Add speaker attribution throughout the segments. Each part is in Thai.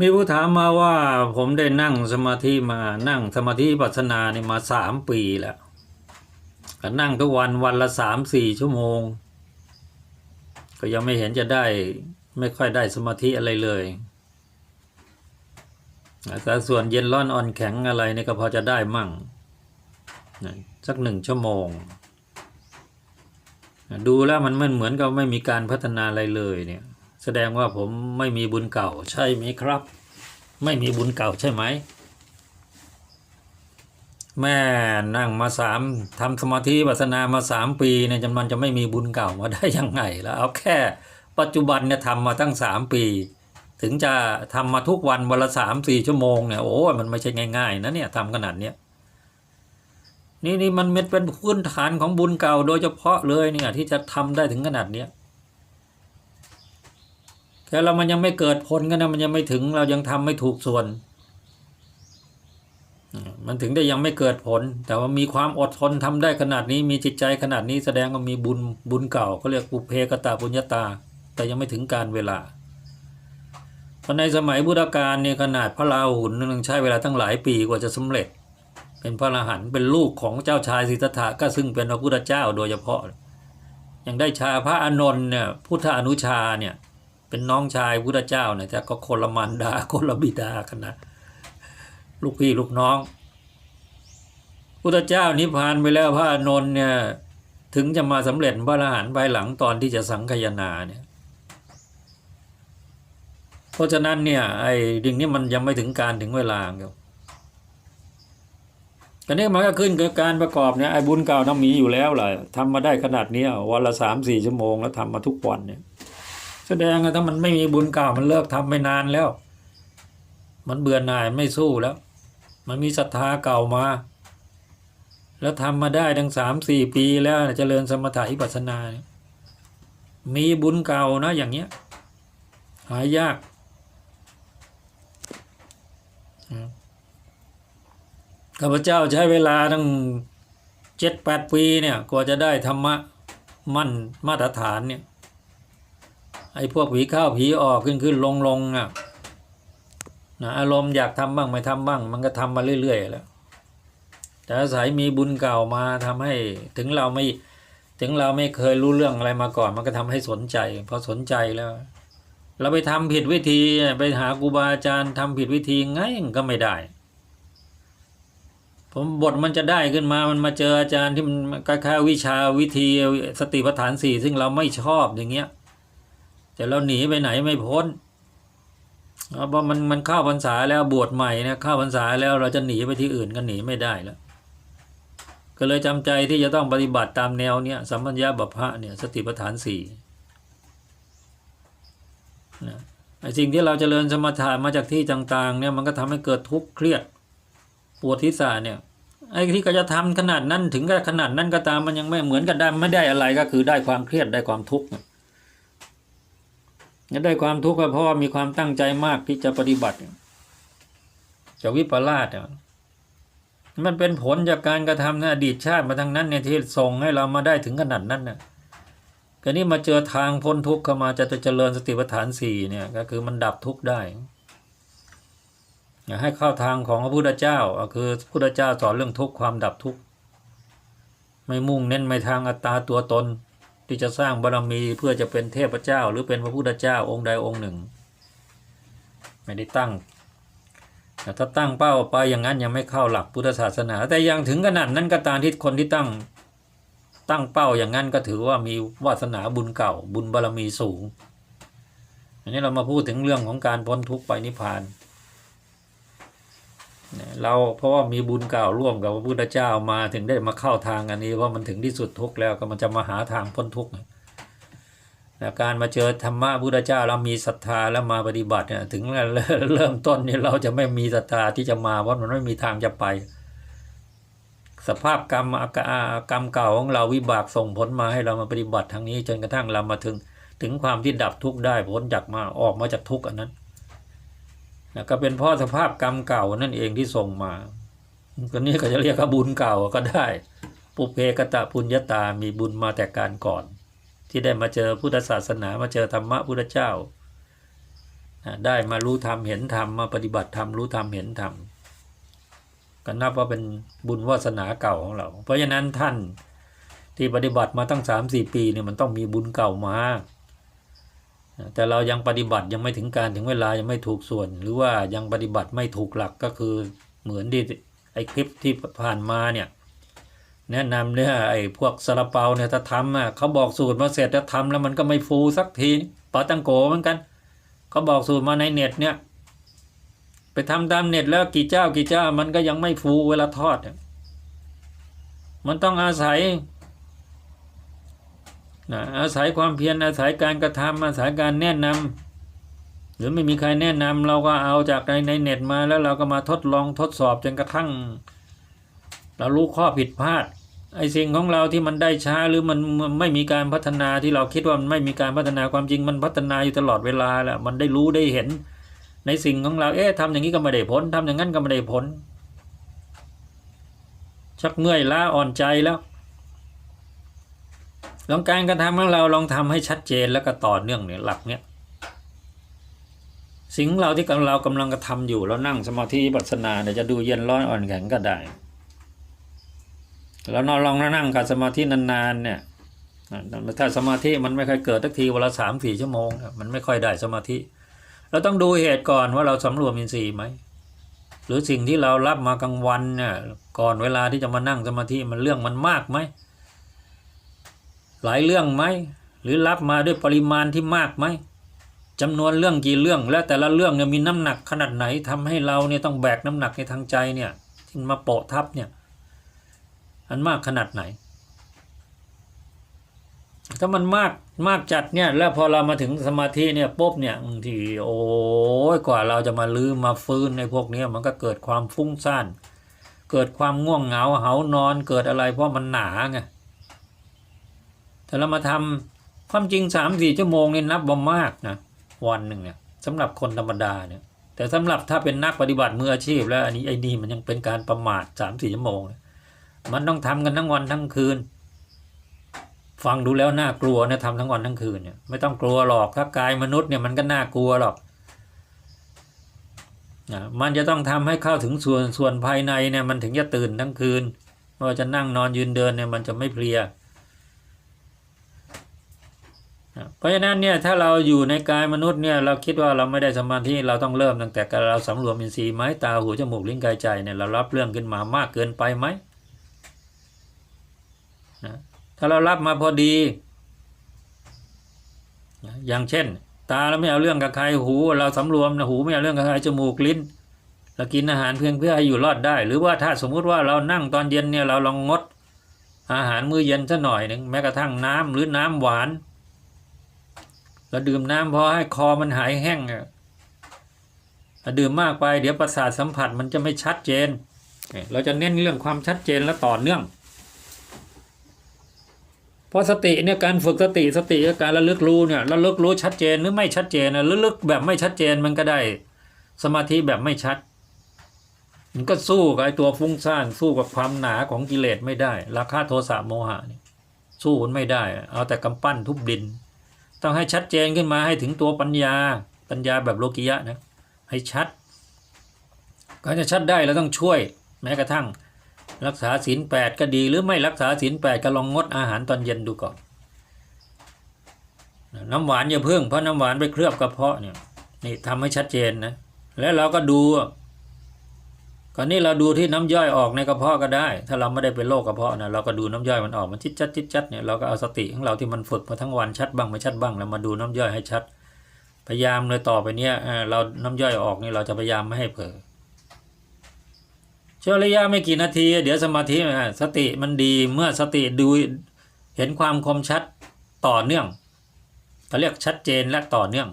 Speaker 1: มีผู้ถามมาว่าผมได้นั่งสมาธิมานั่งสมาธิปัสนาเนี่ยมาสามปีแล้วก็นั่งทุกวันวันละสามสี่ชั่วโมง ก็ยังไม่เห็นจะได้ไม่ค่อยได้สมาธิอะไรเลยแต่ส่วนเย็นร้อนอ่อนแข็งอะไรเนี่ยก็พอจะได้มั่งสักหนึ่งชั่วโมง ดูแล้วมันมันเหมือนกับไม่มีการพัฒนาอะไรเลยเนี่ย แสดงว่าผมไม่มีบุญเก่าใช่ไหมครับ ไม่มีบุญเก่าใช่ไหม แม่นั่งมาสามทำสมาธิปัสนามาสามปีเนี่ยจะมันจะไม่มีบุญเก่ามาได้ยังไงแล้วเอาแค่ ปัจจุบันเนี่ยทำมาตั้งสามปี ถึงจะทำมาทุกวันวันละสามสี่ชั่วโมงเนี่ยโอ้มันไม่ใช่ง่ายๆนะเนี่ยทำขนาดเนี้ยนี่นี่มันเป็นพื้นฐานของบุญเก่าโดยเฉพาะเลยเนี่ยที่จะทำได้ถึงขนาดเนี้ย แค่เรามันยังไม่เกิดผลกันนะมันยังไม่ถึงเรายังทำไม่ถูกส่วน มันถึงได้ยังไม่เกิดผล แต่ว่ามีความอดทนทำได้ขนาดนี้มีจิตใจขนาดนี้แสดงว่ามีบุญบุญเก่าเขาเรียกปุเพกตาปุญญาตา แต่ยังไม่ถึงการเวลาเพราะในสมัยพุทธกาลเนี่ยขนาดพระราหุลนึงใช้เวลาตั้งหลายปีกว่าจะสำเร็จ เป็นพระอรหันต์เป็นลูกของเจ้าชายสิทธัตถะก็ซึ่งเป็นพระพุทธเจ้าโดยเฉพาะ ยังได้ชาพระอานนท์เนี่ยพุทธอนุชาเนี่ย เป็นน้องชายพุทธเจ้าเนี่ยแต่ก็คนละมันดาคนละบิดากันนะลูกพี่ลูกน้อง พุทธเจ้านิพพานไปแล้วพระนนท์เนี่ยถึงจะมาสำเร็จพระอรหันต์ภายหลังตอนที่จะสังคยนาเนี่ยเพราะฉะนั้นเนี่ยไอ้ดิ่งนี้มันยังไม่ถึงการถึงเวลาครับตอนนี้มันก็ขึ้นกับการประกอบเนี่ยไอ้บุญเก่าต้องมีอยู่แล้วแหละทำมาได้ขนาดนี้วันละสามสี่ชั่วโมงแล้วทำมาทุกวันเนี่ย แสดงว่าถ้ามันไม่มีบุญเก่ามันเลิกทำไม่นานแล้ว มันเบื่อหน่ายไม่สู้แล้ว มันมีศรัทธาเก่ามา แล้วทำมาได้ทั้งสามสี่ปีแล้วเจริญสมถะอิปัสนา มีบุญเก่านะอย่างเงี้ย หายากข้าพเจ้าใช้เวลาตั้งเจ็ดแปดปีเนี่ยกว่าจะได้ธรรมะมั่นมาตรฐานเนี่ย ไอ้พวกผีเข้าผีออกขึ้นขึ้นลงลงอะนะอารมณ์อยากทำบ้างไม่ทำบ้าง มันก็ทำมาเรื่อยๆแล้วแต่อาศัยมีบุญเก่ามาทำให้ถึงเราไม่ถึงเราไม่เคยรู้เรื่องอะไรมาก่อน มันก็ทำให้สนใจพอสนใจแล้ว เราไปทำผิดวิธีไปหาครูบาอาจารย์ทำผิดวิธีไงก็ไม่ได้ ผมบทมันจะได้ขึ้นมามันมาเจออาจารย์ที่มันคล้ายๆวิชาวิธีสติปัฏฐานสี่ซึ่งเราไม่ชอบอย่างเงี้ย แต่เราหนีไปไหนไม่พ้นเพราะมันมันเข้าพรรษาแล้วบวชใหม่นี่ยเข้าพรรษาแล้วเราจะหนีไปที่อื่นก็หนีไม่ได้แล้ว ก็เลยจำใจที่จะต้องปฏิบัติตามแนวเนี้ยสัมปัญญาบัพพะเนี่ยสติปัฏฐานสี่นะไอ้สิ่งที่เราจเจริญสมถะมาจากที่ต่างๆเนี่ยมันก็ทำให้เกิดทุกข์เครียดปวดทิศาเนี่ยไอ้ที่ก็จะทำขนาดนั้นถึงกับขนาดนั้นก็ตามมันยังไม่เหมือนกับได้ไม่ได้อะไรก็คือได้ความเครียดได้ความทุกข์ จะได้ความทุกข์ก็เพราะว่ามีความตั้งใจมากที่จะปฏิบัติจะวิปลาสมันเป็นผลจากการกระทำในอดีตชาติมาทั้งนั้นเนี่ยที่ส่งให้เรามาได้ถึงขนาดนั้นเนี่ยก็นี่มาเจอทางพ้นทุกข์เข้ามาจะเจริญสติปัฏฐานสี่เนี่ยก็คือมันดับทุกข์ได้อยากให้เข้าทางของพระพุทธเจ้าก็คือพระพุทธเจ้าสอนเรื่องทุกข์ความดับทุกข์ไม่มุ่งเน้นไปทางอัตตาตัวตน ที่จะสร้างบารมีเพื่อจะเป็นเทพเจ้า หรือเป็นพระพุทธเจ้าองค์ใดองค์หนึ่ง ไม่ได้ตั้งแต่ถ้าตั้งเป้าไปอย่างนั้นยังไม่เข้าหลักพุทธศาสนา แต่ยังถึงขนาดนั้นก็ตามที่คนที่ตั้งตั้งเป้าอย่างนั้นก็ถือว่ามีวาสนาบุญเก่าบุญบารมีสูง อันนี้เรามาพูดถึงเรื่องของการพ้นทุกข์ไปนิพพาน เราเพราะว่ามีบุญเก่าร่วมกับพระพุทธเจ้ามาถึงได้มาเข้าทางอันนี้เพราะมันถึงที่สุดทุกข์แล้วก็มันจะมาหาทางพ้นทุกข์แต่การมาเจอธรรมะพุทธเจ้าเรามีศรัทธาแล้วมาปฏิบัติเนี่ยถึงเริ่มต้นนี่เราจะไม่มีศรัทธาที่จะมาเพราะมันไม่มีทางจะไป สภาพกรรมกรรมเก่าของเราวิบากส่งผลมาให้เรามาปฏิบัติทางนี้จนกระทั่งเรามาถึง ถึงความที่ดับทุกข์ได้พ้นจากมาออกมาจากทุกข์อันนั้น นะก็เป็นเพราะสภาพกรรมเก่านั่นเองที่ส่งมาก็นี้ก็จะเรียกว่าบุญเก่าก็ได้ ปุเพกตะปุญญาตามีบุญมาแต่การก่อน ที่ได้มาเจอพุทธศาสนามาเจอธรรมะพุทธเจ้านะได้มารู้ธรรมเห็นธรรมมาปฏิบัติธรรมรู้ธรรมเห็นธรรมก็นับว่าเป็นบุญวาสนาเก่าของเรา เพราะฉะนั้นท่านที่ปฏิบัติมาตั้งสามสี่ปีเนี่ยมันต้องมีบุญเก่ามา แต่เรายังปฏิบัติยังไม่ถึงการถึงเวลายังไม่ถูกส่วน หรือว่ายังปฏิบัติไม่ถูกหลักก็คือเหมือนที่ไอคลิปที่ผ่านมาเนี่ยแนะนำเนี่ยไอ้พวกซาลาเปาเนี่ยถ้าทำอะเขาบอกสูตรมาเสร็จแล้วทำแล้วมันก็ไม่ฟูสักทีปาตังโกเหมือนกันเขาบอกสูตรมาในเน็ตเนี่ย ไปทำตามเน็ตแล้วกี่เจ้ากี่เจ้ามันก็ยังไม่ฟูเวลาทอด มันต้องอาศัย นะอาศัยความเพียรอาศัยการกระทำอาศัยการแนะนำหรือไม่มีใครแนะนำเราก็เอาจากในในเน็ตมาแล้วเราก็มาทดลองทดสอบจนกระทั่ง เรารู้ข้อผิดพลาดไอ้สิ่งของเราที่มันได้ช้าหรือมันมันไม่มีการพัฒนาที่เราคิดว่ามันไม่มีการพัฒนาความจริงมันพัฒนาอยู่ตลอดเวลาแหละมันได้รู้ได้เห็น ในสิ่งของเราเอ๊ะทำอย่างนี้ก็ไม่ได้ผลทำอย่างนั้นก็ไม่ได้ผลชักเมื่อยล้าอ่อนใจแล้ว ลองการกระทำของเราลองทำให้ชัดเจนแล้วก็ต่อเนื่องเนี่ยหลักเนี่ยสิ่งเราที่เรากำลังกระทำอยู่เรานั่งสมาธิปัสนาเนี่ยจะดูเย็นร้อนอ่อนแข็งก็ได้แล้วนอนลองนั่งกับสมาธินานๆเนี่ยถ้าสมาธิมันไม่ค่อยเกิดทักทีวันละสามสี่ชั่วโมง มันไม่ค่อยได้สมาธิ เราต้องดูเหตุก่อนว่าเราสำรวมอินทรีย์ไหมหรือสิ่งที่เรารับมากลางวันเนี่ยก่อนเวลาที่จะมานั่งสมาธิมันเรื่องมันมากไหม หลายเรื่องไหมหรือรับมาด้วยปริมาณที่มากไหมจำนวนเรื่องกี่เรื่องและแต่ละเรื่องเนี่ยมีน้ำหนักขนาดไหนทำให้เราเนี่ยต้องแบกน้ำหนักในทางใจเนี่ยที่มาโปะทับเนี่ยอันมากขนาดไหน ถ้ามันมากมากจัดเนี่ยแล้วพอเรามาถึงสมาธิเนี่ยปุ๊บเนี่ยบางทีโอ้ยกว่าเราจะมาลืมมาฟื้นในพวกนี้มันก็เกิดความฟุ้งซ่านเกิดความง่วงเหงาเหานอนเกิดอะไรเพราะมันหนาไง แต่เรามาทำความจริงสามสี่ชั่วโมงนี่นับว่ามากนะวันหนึ่งเนี่ยสำหรับคนธรรมดาเนี่ย แต่สำหรับถ้าเป็นนักปฏิบัติมืออาชีพ แล้วอันนี้ไอ้นี่มันยังเป็นการประมาทสามสี่ชั่วโมง มันต้องทำกันทั้งวันทั้งคืน ฟังดูแล้วน่ากลัวนะทำทั้งวันทั้งคืนเนี่ยไม่ต้องกลัวหรอกถ้ากายมนุษย์เนี่ยมันก็น่ากลัวหรอกนะมันจะต้องทำให้เข้าถึงส่วนส่วนภายในเนี่ยมันถึงจะตื่นทั้งคืนว่าจะนั่งนอนยืนเดินเนี่ยมันจะไม่เพลียนะ เพราะฉะนั้นเนี่ยถ้าเราอยู่ในกายมนุษย์เนี่ยเราคิดว่าเราไม่ได้สมาธิเราต้องเริ่มตั้งแต่เราสำรวมอินทรีย์ไม้ตาหูจมูกลิ้นกายใจเนี่ยเรารับเรื่องขึ้นมามากเกินไปไหมนะถ้าเรารับมาพอดีนะอย่างเช่น ตาเราไม่เอาเรื่องกับใครหู เราสำรวมนะหูไม่เอาเรื่องกับใครจมูกลิ้นเรากินอาหารเพียงเพื่อให้อยู่รอดได้ หรือว่าถ้าสมมุติว่าเรานั่งตอนเย็นเนี่ยเราลองงด อาหารมื้อเย็นสักหน่อยหนึ่งแม้กระทั่งน้ำหรือน้ำหวาน เราดื่มน้ำพอให้คอมันหายแห้งอะถ้าดื่มมากไปเดี๋ยวประสาทสัมผัสมันจะไม่ชัดเจน เราจะเน้นเรื่องความชัดเจนและต่อเนื่อง เพราะสติเนี่ยการฝึกสติสติกับการระลึกรู้เนี่ยระลึกรู้ชัดเจนหรือไม่ชัดเจนนะระลึกแบบไม่ชัดเจนมันก็ได้ สมาธิแบบไม่ชัด มันก็สู้กับไอ้ตัวฟุ้งซ่านสู้กับความหนาของกิเลสไม่ได้ ราคาโทสะโมหะเนี่ยสู้มันไม่ได้ เอาแต่กำปั้นทุบดิน ต้องให้ชัดเจนขึ้นมาให้ถึงตัวปัญญา ปัญญาแบบโลกิยะนะให้ชัดก็จะชัดได้เราต้องช่วย แม้กระทั่ง รักษาศีลแปดก็ดีหรือไม่รักษาศีลแปดก็ลองงดอาหารตอนเย็นดูก่อน น้ำหวานอย่าเพิ่งเพราะน้ำหวานไปเคลือบกระเพาะเนี่ยนี่ทำให้ชัดเจนนะแล้วเราก็ดู ก่อนนี้เราดูที่น้ำย่อยออกในกระเพาะก็ได้ ถ้าเราไม่ได้เป็นโรคกระเพาะนะเราก็ดูน้ำย่อยมันออกมันชิดจัดชิดจัดเนี่ยเราก็เอาสติของเราที่มันฝึกมาทั้งวันชัดบ้างไม่ชัดบ้างแล้วมาดูน้ำย่อยให้ชัด พยายามเลยต่อไปเนี้ยเราน้ำย่อยออกนี่เราจะพยายามไม่ให้เผลอช่วงระยะไม่กี่นาที เดี๋ยวสมาธิสติมันดีเมื่อสติดูเห็นความคมชัดต่อเนื่องเขาเรียกชัดเจนและต่อเนื่อง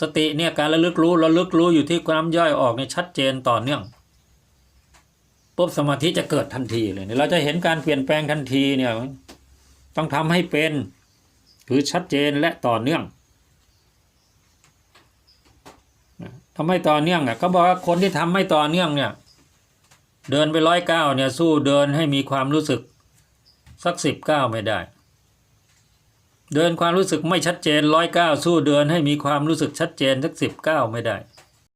Speaker 1: สติเนี่ยการระลึกรู้ระลึกรู้อยู่ที่ความย่อยออกเนี่ยชัดเจนต่อเนื่อง ปุ๊บสมาธิจะเกิดทันทีเลยเนี่ยเราจะเห็นการเปลี่ยนแปลงทันทีเนี่ยต้องทำให้เป็นคือชัดเจนและต่อเนื่องทำให้ต่อเนื่องอะก็บอกว่าคนที่ทำไม่ต่อเนื่องเนี่ย เดินไปร้อยเก้าเนี่ยสู้เดินให้มีความรู้สึกสักสิบเก้าไม่ได้ เดินความรู้สึกไม่ชัดเจนร้อยเก้าสู้เดินให้มีความรู้สึกชัดเจนสักสิบเก้าไม่ได้